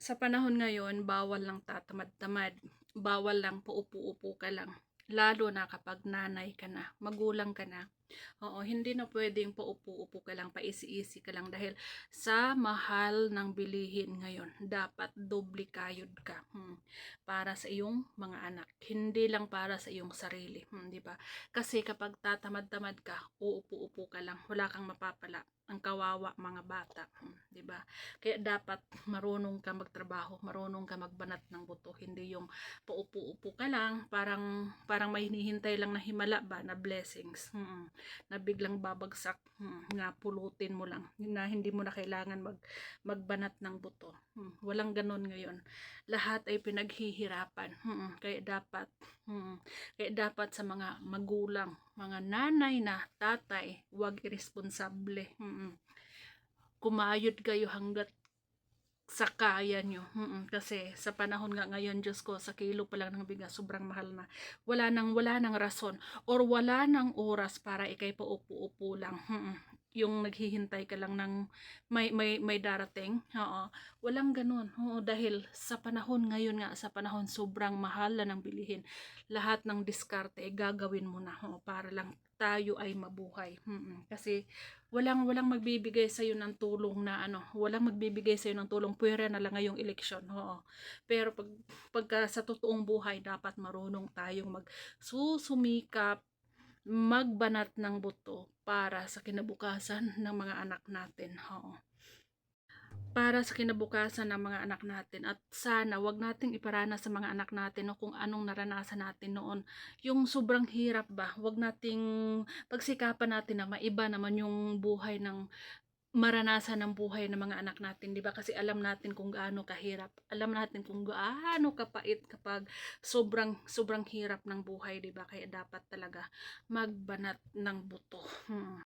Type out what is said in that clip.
sa panahon ngayon, bawal lang tatamad-tamad. Bawal lang paupo-upo ka lang. Lalo na kapag nanay ka na, magulang ka na. Oo, hindi na pwedeng paupo-upo ka lang, paisi-isi ka lang dahil sa mahal ng bilihin ngayon, dapat doble kayod ka hmm, para sa iyong mga anak. Hindi lang para sa iyong sarili, hmm, di ba? Kasi kapag tatamad-tamad ka, uupo-upo ka lang, wala kang mapapala. Ang kawawa mga bata, hmm, di ba? Kaya dapat marunong ka magtrabaho, marunong ka magbanat ng buto, hindi yung paupo-upo ka lang, parang parang may hinihintay lang na himala ba na blessings. Hmm, na biglang babagsak, hmm, nga pulutin mo lang, na hindi mo na kailangan mag magbanat ng buto. Hmm, walang ganon ngayon. Lahat ay pinaghihirapan. Hmm, kaya dapat hmm, kaya dapat sa mga magulang, mga nanay na, tatay, huwag irresponsable. Hmm, kumayod kayo hanggat sa kaya nyo. Mm, kasi sa panahon nga ngayon, Diyos ko, sa kilo pa lang ng bigas, sobrang mahal na. Wala nang, wala nang rason or wala nang oras para ikay pa upo-upo lang. Mm, yung naghihintay ka lang ng may, may, may darating. Oo. Walang ganun. Oo, dahil sa panahon ngayon nga, sa panahon sobrang mahal na ng bilihin. Lahat ng diskarte, eh, gagawin mo na. Oo, para lang tayo ay mabuhay. Mm, kasi walang walang magbibigay sa iyo ng tulong na ano, walang magbibigay sa iyo ng tulong puwera na lang ngayong eleksyon. Oo. Pero pag pagka sa totoong buhay dapat marunong tayong magsusumikap, magbanat ng buto para sa kinabukasan ng mga anak natin. Oo. Para sa kinabukasan ng mga anak natin at sana wag nating iparana sa mga anak natin no, kung anong naranasan natin noon. Yung sobrang hirap ba, wag nating pagsikapan natin na maiba naman yung buhay ng maranasan ng buhay ng mga anak natin, 'di ba? Kasi alam natin kung gaano kahirap. Alam natin kung gaano kapait kapag sobrang sobrang hirap ng buhay, 'di ba? Kaya dapat talaga magbanat ng buto. Hmm.